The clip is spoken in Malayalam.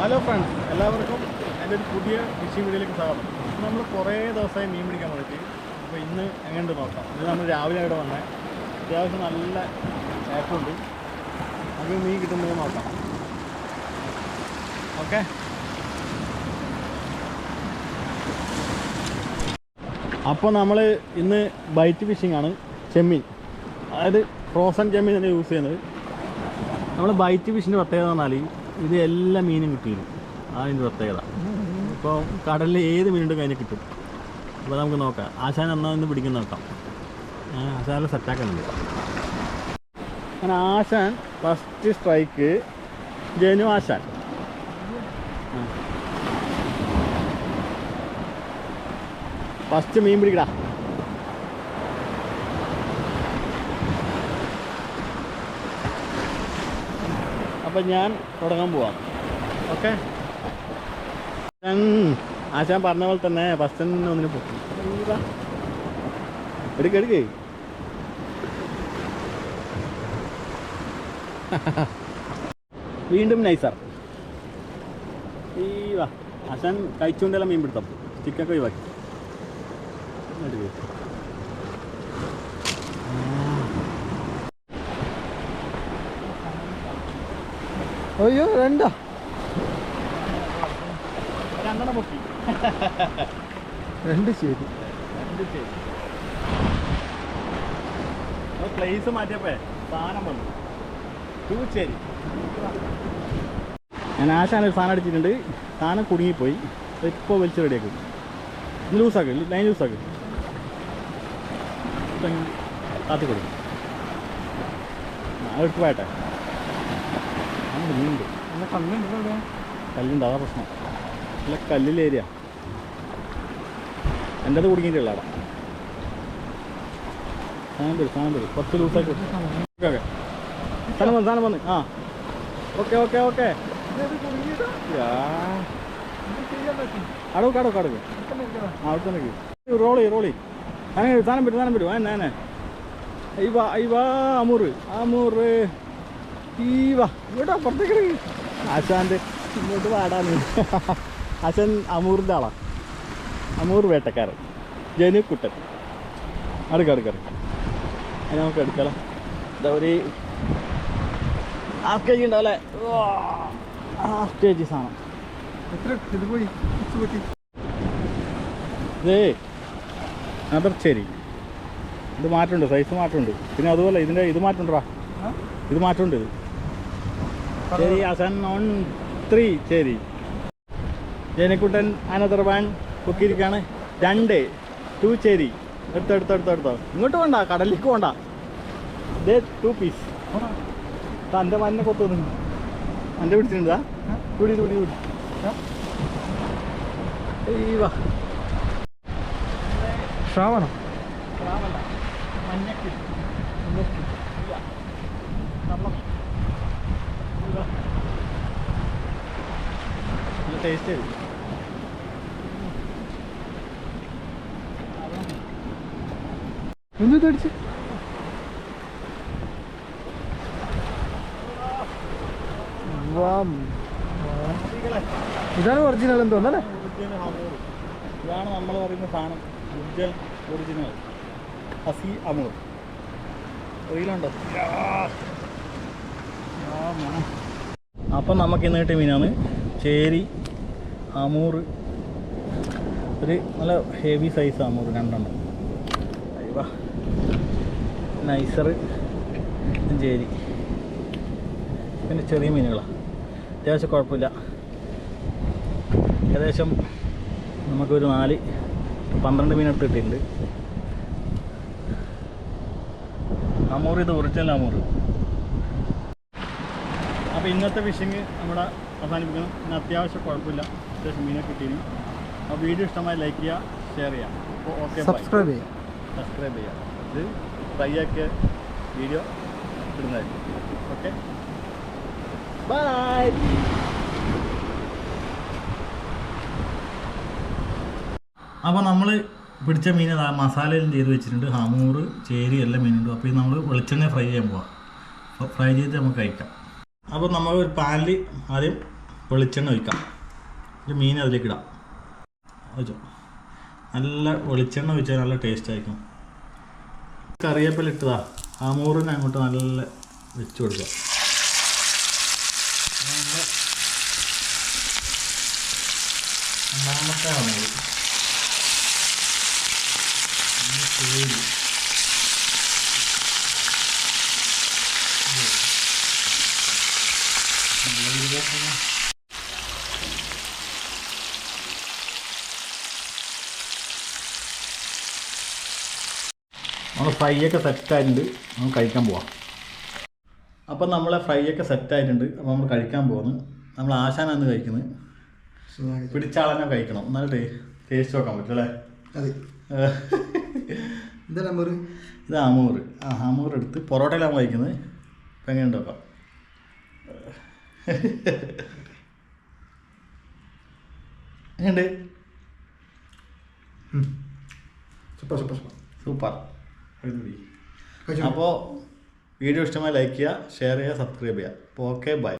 ഹലോ ഫ്രണ്ട്സ് എല്ലാവർക്കും എന്റെ ഒരു പുതിയ ഫിഷിംഗ് വീഡിയോയിലേക്ക് സ്വാഗതം. നമ്മൾ കുറേ ദിവസമായി മീൻ പിടിക്കാൻ തുടങ്ങി അപ്പോൾ ഇന്ന് എങ്ങനെയുണ്ട് നോക്കാം. ഇത് നമ്മൾ രാവിലെ ഇവിടെ വന്നേ. അത്യാവശ്യം നല്ല ഏറ്റമുണ്ട് നമുക്ക് മീൻ കിട്ടുന്നത് നോക്കാം. ഓക്കെ. അപ്പോൾ നമ്മൾ ഇന്ന് ബൈറ്റ് ഫിഷിംഗ് ആണ്. ചെമ്മീൻ. അതായത് ഫ്രോസൺ ചെമ്മീൻ തന്നെ യൂസ് ചെയ്യുന്നത്. നമ്മൾ ബൈറ്റ് ഫിഷിന്റെ പ്രത്യേകത പറഞ്ഞാൽ ഇത് എല്ലാ മീനും കിട്ടിയിരുന്നു അതിന്റെ പ്രത്യേകത. ഇപ്പോൾ കടലിൽ ഏത് മീനുണ്ട് അതിനെ കിട്ടും. അപ്പോൾ നമുക്ക് നോക്കാം. ആശാൻ എന്നാൽ ഒന്ന് പിടിക്കുന്ന നോക്കാം. ആശാനെ സെറ്റാക്കുന്നുണ്ട് അങ്ങനെ ആശാൻ ഫസ്റ്റ് സ്ട്രൈക്ക് ജനു ആശാൻ. ഫസ്റ്റ് മീൻ പിടിക്കടാ. അപ്പം ഞാൻ തുടങ്ങാൻ പോവാം. ഓക്കെ. ആശാൻ പറഞ്ഞ പോലെ തന്നെ ഫസ്റ്റ് തന്നെ ഒന്നിന് പൊക്കി. എടുക്ക എടുക്കേ. വീണ്ടും നൈസർ ഈ വാ ആശാൻ കഴിച്ചുകൊണ്ടെല്ലാം മീൻ പിടുത്തം. ചിക്കനൊക്കെ ഒഴിവാക്കി. എടുക്ക്. അയ്യോ രണ്ടാ രണ്ട് ശരി. പ്ലേസ് മാറ്റിയപ്പോ സാധനം വന്നു. തൂച്ചേരി ഞാൻ ആശാന ഒരു സാധനം അടിച്ചിട്ടുണ്ട്. സാധനം കുടുങ്ങിപ്പോയി. ഇപ്പോൾ വലിച്ച് റെഡിയാക്കും ലൂസാക്കും ലൈൻ ലൂസാക്കും കാത്തി കൊടുക്കും. എടുത്ത് പോയട്ടെ. മീനുണ്ട് നല്ല കല്ലുണ്ട് അതാ പ്രശ്നം. നല്ല കല്ലിലെ ഏരിയ എന്റെ അത് കുടുങ്ങിയിട്ടുള്ള അവിടെ. സാധനം തരും സാധനം തരും. പത്ത് ലൂസാക്കി ഓക്കെ ഓക്കെ. സാധനം വന്ന് സാധനം വന്ന്. ആ. Okay okay okay. അടവ് കടവ് കടവ്. ആ അവിടെ റോളി റോളി. അങ്ങനെ സാധനം പറ്റും സാധനം പറ്റും ആ ഞാൻ അയ്യവാ അയ്യവാ അമൂറ്. അമൂറ്. ഈ വാ ഇങ്ങോട്ടാ ആശാന്റെ ഇങ്ങോട്ട് പാടാന്ന് ആശാൻ അമൂറിന്റെ ആളാ. അമൂർ വേട്ടക്കാരൻ. ജനു കുട്ടൻ അടുക്ക അടുക്ക അതിന് നമുക്ക് എടുക്കാം. എന്താ ഒരു ഹാഫ് കെ ജി ഉണ്ടാവല്ലേ ഹാഫ് കെ ജി സാധനം. എത്ര ഇത് പോയി? ഇതേ അതർച്ചേരി ഇത് മാറ്റമുണ്ട് സൈസ് മാറ്റമുണ്ട്. പിന്നെ അതുപോലെ ഇതിന്റെ ഇത് മാറ്റമുണ്ടാ ഇത് മാറ്റമുണ്ട്. ശരി അസൻ ഓൺ ത്രീ ശരി. ജനക്കുട്ടൻ അനദർ വൺ പൊക്കിയിരിക്കാണ്. രണ്ട് ടു ചേരി എടുത്തോ എടുത്തോ എടുത്തോ എടുത്തോ. ഇങ്ങോട്ട് വേണ്ട കടലിലേക്ക് വേണ്ട ദേ ടു പീസ് തന്റെ മന്നെ കൊത്തു എന്റെ പിടിച്ചിട്ടുണ്ടാ? പിടി പിടി പിടി. ശ്രാവണം? ടേസ്റ്റ് ആയിരുന്നു എന്ത് അടിച്ച് ഇതാണ് ഒറിജിനൽ എന്ന് തോന്നല്ലേ ഇതാണ് നമ്മൾ പറയുന്ന സാധനം. Original ഹസി Amur. റീലുണ്ടോ അപ്പം നമുക്ക് ഇന്ന് കിട്ടിയ മീനാണ് ചേരി അമൂർ. ഒരു നല്ല ഹെവി സൈസ് അമൂർ രണ്ടെണ്ണം. അയ്യവാ. നൈസർ ചേരി. പിന്നെ ചെറിയ മീനുകളാണ് അത്യാവശ്യം കുഴപ്പമില്ല. ഏകദേശം നമുക്കൊരു നാല് പന്ത്രണ്ട് മീനെടുത്ത് കിട്ടിയിട്ടുണ്ട്. അമൂർ ഇത് ഒറിജിനൽ അമൂർ. അപ്പോൾ ഇന്നത്തെ ഫിഷിങ് നമ്മുടെ അവസാനിപ്പിക്കണം പിന്നെ അത്യാവശ്യം കുഴപ്പമില്ല. അത്യാവശ്യം മീനെ കിട്ടിയിരുന്നു അപ്പോൾ വീഡിയോ ഇഷ്ടമായി ലൈക്ക് ചെയ്യുക ഷെയർ ചെയ്യുക. അപ്പോൾ ഓക്കെ സബ്സ്ക്രൈബ് ചെയ്യാം സബ്സ്ക്രൈബ് ചെയ്യുക. ഇത് ഫ്രൈ ആക്കിയ വീഡിയോ ഇടുന്നതായിരിക്കും. ഓക്കെ ബൈ അപ്പോൾ നമ്മൾ പിടിച്ച മീൻ ദാ മസാലയെല്ലാം ചെയ്ത് വെച്ചിട്ടുണ്ട്. ഹമൂറ് ചേരി എല്ലാം മീനുണ്ട്. അപ്പോൾ ഇത് നമ്മൾ വെളിച്ചെണ്ണ ഫ്രൈ ചെയ്യാൻ പോവാം. അപ്പോൾ ഫ്രൈ ചെയ്ത് നമുക്ക് കഴിക്കാം. അപ്പോൾ നമ്മൾ ഒരു പാനിൽ ആദ്യം വെളിച്ചെണ്ണ ഒഴിക്കാം. ഒരു മീൻ അതിലേക്ക് ഇടാം വെച്ചോ. നല്ല വെളിച്ചെണ്ണ ഒഴിച്ചാൽ നല്ല ടേസ്റ്റ് ആയിരിക്കും. കറിവേപ്പില ഇട്ടതാ. ആ ആമൂറിനെ അങ്ങോട്ട് നല്ല വെച്ച് കൊടുക്കുക നല്ല രണ്ടാമത്തെ ആമൂറ് ഒന്ന് കോരി. നല്ല രീതിയിൽ നമ്മൾ ഫ്രൈ ഒക്കെ സെറ്റായിട്ടുണ്ട്. നമുക്ക് കഴിക്കാൻ പോവാം. അപ്പം നമ്മളെ ഫ്രൈ ഒക്കെ സെറ്റായിട്ടുണ്ട്. അപ്പോൾ നമ്മൾ കഴിക്കാൻ പോകുന്നു നമ്മൾ ആശാനാണ് കഴിക്കുന്നത്. പിടിച്ചാളനെ കഴിക്കണം. എന്നാലും ടേസ്റ്റ് നോക്കാൻ പറ്റും അല്ലേ? അതെ. ഇതല്ല നമ്പർ ഇത് അമൂറ്. ആ അമൂർ എടുത്ത് പൊറോട്ടയിലാണ് കഴിക്കുന്നത്. ഇപ്പം എങ്ങനെ നോക്കാം. എങ്ങനെയുണ്ട്? Super super super. സൂപ്പർ. അപ്പോൾ വീഡിയോ ഇഷ്ടമായി ലൈക്ക് ചെയ്യുക ഷെയർ ചെയ്യുക സബ്സ്ക്രൈബ് ചെയ്യുക. അപ്പോൾ ഓക്കെ ബൈ.